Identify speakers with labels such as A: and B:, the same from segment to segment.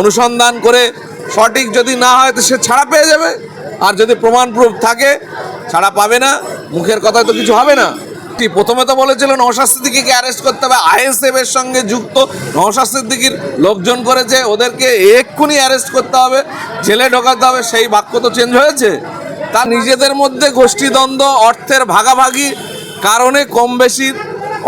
A: অনুসন্ধান করে সঠিক যদি না হয় তো সে ছাড়া পেয়ে যাবে। আর যদি প্রমাণ প্রুফ থাকে, ছাড়া পাবে না, মুখের কথায় তো কিছু হবে না। কি প্রথমে তো বলেছিল নওশাদ সিদ্দিকিকে অ্যারেস্ট করতে হবে। আইএসএফ এর সঙ্গে যুক্ত নওশাদ সিদ্দিকির লোকজন করেছে, ওদেরকে এক্ষুনি অ্যারেস্ট করতে হবে। জেলে ঢোকাতে হবে, সেই বাক্য তো চেঞ্জ হয়েছে। তা নিজেদের মধ্যে গোষ্ঠীদ্বন্দ্ব, অর্থের ভাগাভাগি কারণে কম বেশি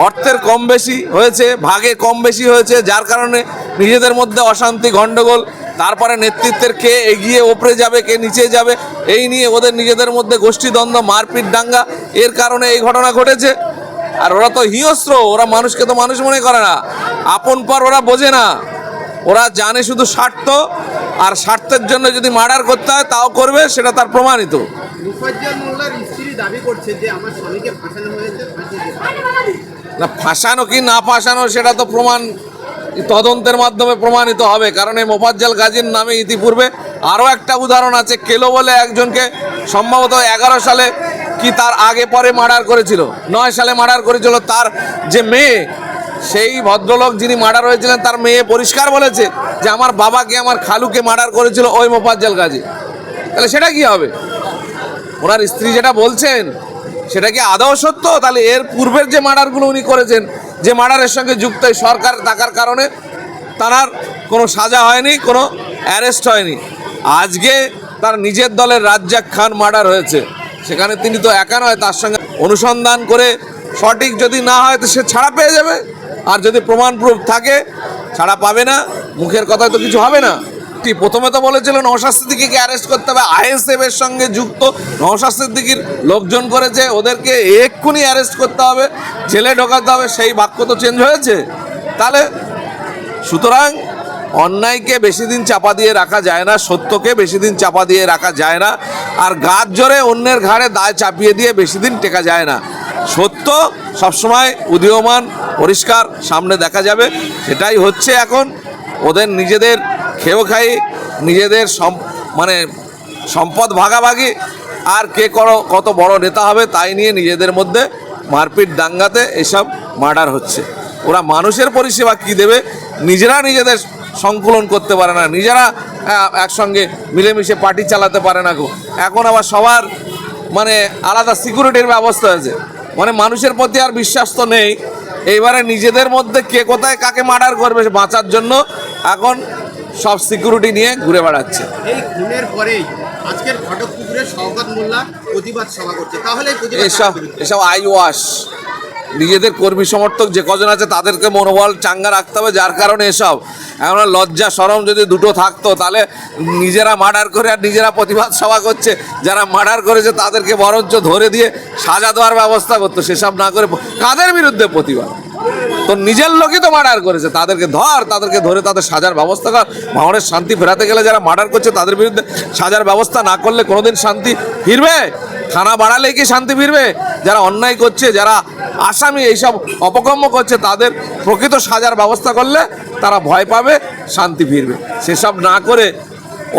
A: অর্থের কম বেশি হয়েছে, ভাগে কম বেশি হয়েছে, যার কারণে নিজেদের মধ্যে অশান্তি, গণ্ডগোল, তারপরে নেতৃত্বের কে এগিয়ে ওপরে যাবে, কে নিচে যাবে, এই নিয়ে ওদের নিজেদের মধ্যে গোষ্ঠীদ্বন্দ্ব, মারপিট, দাঙ্গা, এর কারণে এই ঘটনা ঘটেছে। আর ওরা তো হিংস্র, ওরা মানুষকে তো মানুষ মনে করে না। আপন পর ওরা বোঝে না। ওরা জানে শুধু স্বার্থ, আর স্বার্থের জন্য যদি মার্ডার করতে হয়, তাও করবে, সেটা তার প্রমাণিত।
B: দাবি করছে যে, আমার স্বামীকে ফাঁসানো হয়েছে।
A: না, ফাঁসানো কি না ফাঁসানো সেটা তো প্রমাণ, তদন্তের মাধ্যমে প্রমাণিত হবে। কারণ এই মোফাজ্জাল গাজীর নামে ইতিপূর্বে আরও একটা উদাহরণ আছে, কেলো বলে একজনকে সম্ভবত এগারো সালে কি তার আগে পরে মার্ডার করেছিল, নয় সালে মার্ডার করেছিল, তার যে মেয়ে, সেই ভদ্রলোক যিনি মার্ডার হয়েছিলেন, তার মেয়ে পরিষ্কার বলেছে যে আমার বাবাকে, আমার খালুকে মার্ডার করেছিল ওই মোফাজ্জাল গাজী। তাহলে সেটা কি হবে? ওনার স্ত্রী যেটা বলছেন সেটা কি আদৌ সত্য? তাহলে এর পূর্বের যে মার্ডারগুলো উনি করেছেন, যে মার্ডারের সঙ্গে যুক্ত সরকার থাকার কারণে তার কোনো সাজা হয়নি, কোনো অ্যারেস্ট হয়নি। আজকে তার নিজের দলের রাজ্জাক খান মার্ডার হয়েছে। সেখানে তিনি তো একা নয়, তার সঙ্গে অনুসন্ধান করে সঠিক যদি না হয়, তো সে ছাড়া পেয়ে যাবে। আর যদি প্রমাণ প্রুফ থাকে, ছাড়া পাবে না। মুখের কথায় তো কিছু হবে না। কি প্রথমে তো বলেছিল নওশাদ সিদ্দিকিকে অ্যারেস্ট করতে হবে। আইএসএফ এর সঙ্গে যুক্ত নওশাদ সিদ্দিকির লোকজন করেছে, ওদেরকে এক্ষুনি অ্যারেস্ট করতে হবে। জেলে ঢোকাতে হবে, সেই বাক্য তো চেঞ্জ হয়েছে। তাহলে সুতরাং অন্যায়কে বেশি দিন চাপা দিয়ে রাখা যায় না, সত্যকে বেশি দিন চাপা দিয়ে রাখা যায় না, আর গাছ জোরে অন্যের ঘাড়ে দায় চাপিয়ে দিয়ে বেশি দিন টেকা যায় না। সত্য, সবসময় উদীয়মান, পরিষ্কার, সামনে দেখা যাবে। সেটাই হচ্ছে এখন ওদের নিজেদের খেয়েও খাই, নিজেদের মানে সম্পদ ভাগাভাগি, আর কে করো, কত বড় নেতা হবে তাই নিয়ে নিজেদের মধ্যে মারপিট দাঙ্গাতে এসব মার্ডার হচ্ছে। ওরা মানুষের পরিষেবা কি দেবে, নিজেরা নিজেদের সংকুলন করতে পারে না, নিজেরা একসঙ্গে মিলেমিশে পার্টি চালাতে পারে না গো। এখন আবার সবার মানে আলাদা সিকিউরিটির ব্যবস্থা হয়েছে মানে মানুষের প্রতি আর বিশ্বাস তো নেই। এইবারে নিজেদের মধ্যে কে কোথায় কাকে মার্ডার করবে বাঁচার জন্য এখন সব সিকিউরিটি নিয়ে ঘুরে বেড়াচ্ছে।
B: এই খুনের পরেই আজকের ঘটকপুকুরে শওকত মোল্লা প্রতিবাদ সভা করছে। তাহলে
A: এসব এসব আই ওয়াশ নিজেদের কর্মী সমর্থক যে কজন আছে তাদেরকে মনোবল চাঙ্গা রাখতে হবে যার কারণে এসব। এখন লজ্জা সরম যদি দুটো থাকতো তাহলে নিজেরা মার্ডার করে আর নিজেরা প্রতিবাদ সভা করছে। যারা মার্ডার করেছে তাদেরকে বরঞ্চ ধরে দিয়ে সাজা দেওয়ার ব্যবস্থা করতো। সেসব না করে কাদের বিরুদ্ধে প্রতিবাদ? তো নিজের লোকই তো মার্ডার করেছে। তাদেরকে ধর, তাদেরকে ধরে তাদের সাজার ব্যবস্থা কর। ভাঙনের শান্তি ফেরাতে গেলে যারা মার্ডার করছে, তাদের বিরুদ্ধে সাজার ব্যবস্থা না করলে কোনোদিন শান্তি ফিরবে? থানা বাড়ালেই কি শান্তি ফিরবে? যারা অন্যায় করছে, যারা আসামি এইসব অপকর্ম করছে, তাদের প্রকৃত সাজার ব্যবস্থা করলে তারা ভয় পাবে, শান্তি ফিরবে। সেসব না করে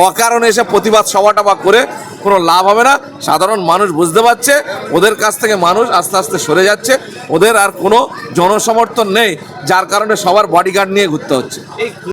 A: অকারণে এসে প্রতিবাদ সভাটা বা করে কোনো লাভ হবে না। সাধারণ মানুষ বুঝতে পারছে, ওদের কাছ থেকে মানুষ আস্তে আস্তে সরে যাচ্ছে, ওদের আর কোনো জনসমর্থন নেই, যার কারণে সবার বডিগার্ড নিয়ে ঘুরতে হচ্ছে।